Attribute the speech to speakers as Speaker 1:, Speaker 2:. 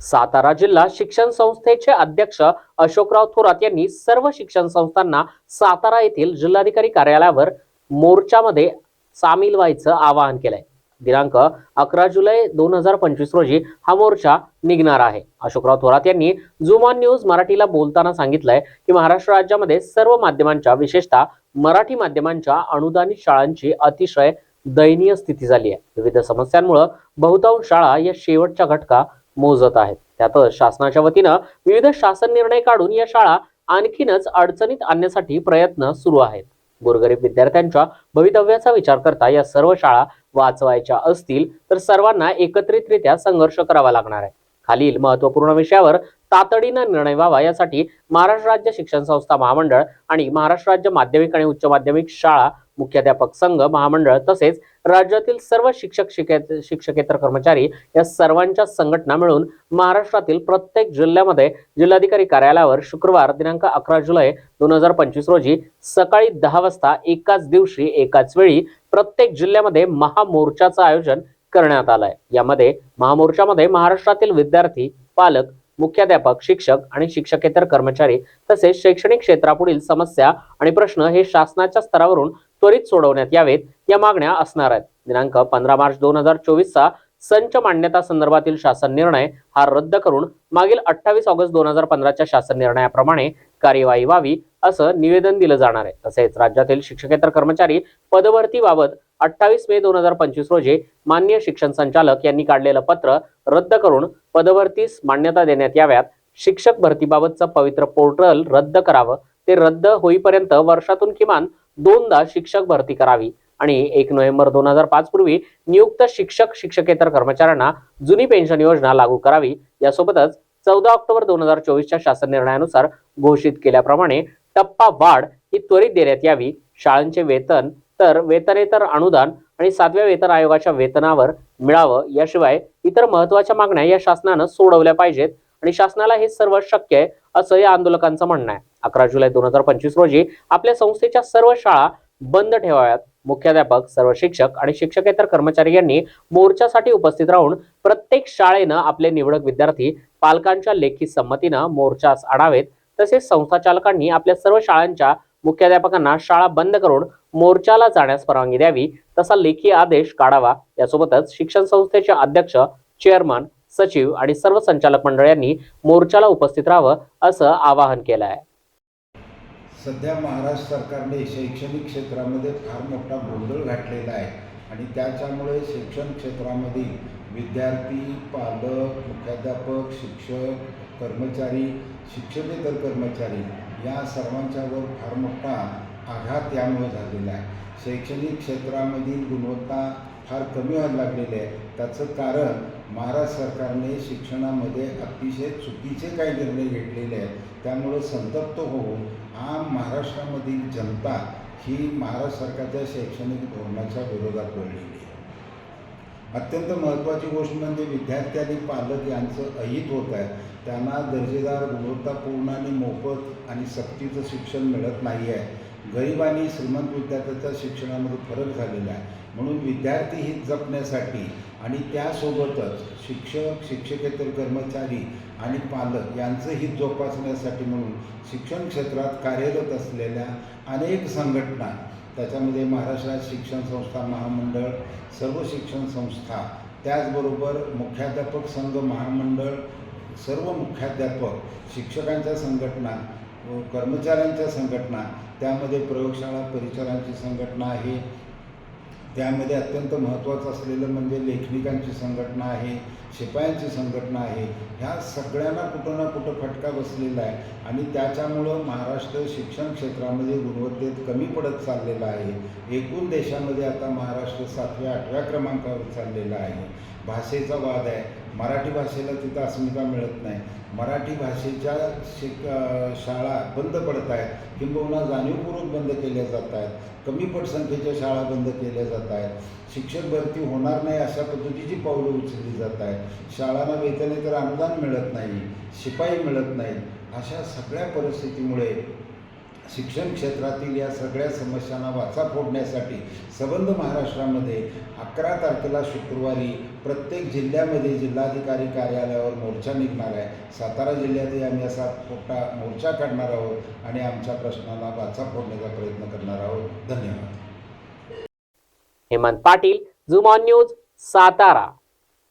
Speaker 1: सातारा जिल्हा शिक्षण संस्थेचे अध्यक्ष अशोकराव थोरात यांनी सर्व शिक्षण संस्थांना सातारा येथील जिल्हाधिकारी कार्यालयावर मोर्चामध्ये सामील व्हायचं आवाहन केलंय. दिनांक अकरा जुलै दोन हजार पंचवीस रोजी हा मोर्चा निघणार आहे. अशोकराव थोरात यांनी झूम न्यूज मराठीला बोलताना सांगितलंय की महाराष्ट्र राज्यामध्ये सर्व माध्यमांच्या विशेषतः मराठी माध्यमांच्या अनुदानित शाळांची अतिशय दयनीय स्थिती झाली आहे. विविध समस्यांमुळे बहुतांश शाळा या शेवटच्या घटका मोजत आहेत. त्यातच शासनाच्या वतीनं विविध शासन निर्णय काढून या शाळा आणखीनच अडचणीत आणण्यासाठी प्रयत्न सुरू आहेत. गोरगरीब विद्यार्थ्यांच्या भवितव्याचा विचार करता या सर्व शाळा वाचवायच्या असतील तर सर्वांना एकत्रितरित्या संघर्ष करावा लागणार आहे. खालील महत्त्वपूर्ण विषयावर तातडीनं निर्णय व्हावा यासाठी महाराष्ट्र राज्य शिक्षण संस्था महामंडळ आणि महाराष्ट्र राज्य माध्यमिक आणि उच्च माध्यमिक शाळा मुख्याध्यापक संघ महामंडळ तसेच राज्यातील सर्व शिक्षक शिक्षकेतर कर्मचारी या सर्वांच्या संघटना मिळून महाराष्ट्रातील प्रत्येक जिल्ह्यामध्ये जिल्हाधिकारी कार्यालयावर शुक्रवार दिनांक अकरा जुलै दोन हजार पंचवीस रोजी सकाळी दहा वाजता एकाच दिवशी एकाच वेळी प्रत्येक जिल्ह्यामध्ये महामोर्चाचं आयोजन करण्यात आलंय. यामध्ये महामोर्चामध्ये महाराष्ट्रातील विद्यार्थी पालक मुख्याध्यापक शिक्षक आणि शिक्षकेतर कर्मचारी तसेच शैक्षणिक क्षेत्रापुढील समस्या आणि प्रश्न हे शासनाच्या स्तरावरून त्वरित सोडवण्यात यावेत या मागण्या असणार आहेत. दिनांक पंधरा मार्च दोन हजार चोवीसचा संच मान्यता संदर्भातील शासन निर्णय हा रद्द करून मागील अठ्ठावीस ऑगस्ट दोन हजार पंधराच्या शासन निर्णयाप्रमाणे कार्यवाही व्हावी असं निवेदन दिलं जाणार आहे. तसेच राज्यातील शिक्षकेतर कर्मचारी पदभरतीबाबत अठ्ठावीस मे दोन हजार पंचवीस रोजी मान्य शिक्षण संचालक यांनी काढलेलं पत्र रद्द करून पदभरतीस मान्यता देण्यात याव्यात. शिक्षक भरतीबाबतचं पवित्र पोर्टल रद्द करावं. ते रद्द होईपर्यंत वर्षातून किमान दोनदा शिक्षक भरती करावी. आणि एक नोव्हेंबर दोन हजार पाच पूर्वी नियुक्त शिक्षक शिक्षकेतर कर्मचाऱ्यांना जुनी पेन्शन योजना लागू करावी. यासोबतच चौदा ऑक्टोबर दोन हजार चोवीसच्या शासन निर्णयानुसार घोषित केल्याप्रमाणे टप्पा वाढ ही त्वरित देण्यात यावी. शाळांचे वेतन तर वेतनेतर अनुदान आणि सातव्या वेतन आयोगाच्या वेतनावर मिळावं. याशिवाय इतर महत्त्वाच्या मागण्या या शासनानं सोडवल्या पाहिजेत आणि शासनाला हे सर्व शक्य आहे असं या आंदोलकांचं म्हणणं आहे. अकरा जुलै दोन हजार पंचवीस रोजी आपल्या संस्थेच्या सर्व शाळा बंद ठेवाव्यात. मुख्याध्यापक सर्व शिक्षक आणि शिक्षकेतर कर्मचारी यांनी मोर्चासाठी उपस्थित राहून प्रत्येक शाळेनं आपले निवडक विद्यार्थी पालकांच्या लेखी संमतीनं मोर्चास आणावेत तसेच संस्थाचालकांनी आपल्या सर्व शाळांच्या मुख्याध्यापकांना शाळा बंद करून मोर्चाला जाण्यास परवानगी द्यावी तसा लेखी आदेश काढावा. यासोबतच शिक्षण संस्थेचे अध्यक्ष चेअरमन सचिव आणि सर्व संचालक मंडळ यांनी मोर्चाला उपस्थित राहावं असं आवाहन केलं आहे.
Speaker 2: सध्या महाराष्ट्र सरकारने शैक्षणिक क्षेत्रामध्ये फार मोठा गोंधळ घातलेला आहे. आणि त्याच्यामुळे शिक्षण क्षेत्रामधील विद्यार्थी पालक मुख्याध्यापक शिक्षक कर्मचारी शिक्षकेतर कर्मचारी या सर्वांच्यावर फार मोठा आघात यामुळे झालेला आहे. शैक्षणिक क्षेत्रामधील गुणवत्ता फार कमी व्हायला लागलेली आहे. त्याचं कारण महाराष्ट्र सरकारने शिक्षणामध्ये अतिशय चुकीचे काही निर्णय घेतलेले आहेत. त्यामुळं संतप्त होऊन आम महाराष्ट्रामधील जनता ही महाराष्ट्र सरकारच्या शैक्षणिक धोरणाच्या विरोधात बोललेली आहे. अत्यंत महत्त्वाची गोष्ट म्हणजे विद्यार्थी आणि पालक यांचं अहित होत आहे. त्यांना दर्जेदार गुणवत्तापूर्ण आणि मोफत आणि सक्तीचं शिक्षण मिळत नाही आहे. गरीब आणि श्रीमंत विद्यार्थ्याच्या शिक्षणामध्ये फरक झालेला आहे. म्हणून विद्यार्थी हित जपण्यासाठी आणि त्यासोबतच शिक्षक शिक्षकेतर कर्मचारी आणि पालक यांचं हित जोपासण्यासाठी म्हणून शिक्षण क्षेत्रात कार्यरत असलेल्या अनेक संघटना त्याच्यामध्ये महाराष्ट्र शिक्षण संस्था महामंडळ सर्व शिक्षण संस्था त्याचबरोबर मुख्याध्यापक संघ महामंडळ सर्व मुख्याध्यापक शिक्षकांच्या संघटना कर्मचाऱ्यांच्या संघटना त्यामध्ये प्रयोगशाळा परिचारांची संघटना आहे त्यामध्ये अत्यंत महत्त्वाचं असलेलं म्हणजे लेखनिकांची संघटना आहे शिपायांची संघटना आहे ह्या सगळ्यांना कुठं ना कुठं फटका बसलेला आहे. आणि त्याच्यामुळं महाराष्ट्र शिक्षण क्षेत्रामध्ये गुणवत्तेत कमी पडत चाललेला आहे. एकूण देशामध्ये आता महाराष्ट्र सातव्या आठव्या क्रमांकावर चाललेला आहे. भाषेचा वाद आहे. मराठी भाषेला तिथं अस्मिता मिळत नाही. मराठी भाषेच्या शिक शाळा बंद पडत आहेत. किंबहुना जाणीवपूर्वक बंद केल्या जात आहेत. कमी पटसंख्येच्या शाळा बंद केल्या जात आहेत. शिक्षक भरती होणार नाही अशा पद्धतीची पावलं उचलली जात आहेत. शाळांना वेतनेतर अनुदान मिळत नाही शिपाई मिळत नाहीत. अशा सगळ्या परिस्थितीमुळे शिक्षण क्षेत्रातील या सगळ्या समस्यांना वाचा फोडण्यासाठी सबंध महाराष्ट्रामध्ये अकरा तारखेला शुक्रवारी प्रत्येक जिल्ह्यामध्ये जिल्हाधिकारी कार्यालयावर मोर्चा निघणार आहे. सातारा जिल्ह्यातही आम्ही असा मोठा मोर्चा काढणार आहोत आणि आमच्या प्रश्नाला वाचा फोडण्याचा प्रयत्न करणार आहोत. धन्यवाद.
Speaker 1: हेमंत पाटील झुमॉन न्यूज सातारा.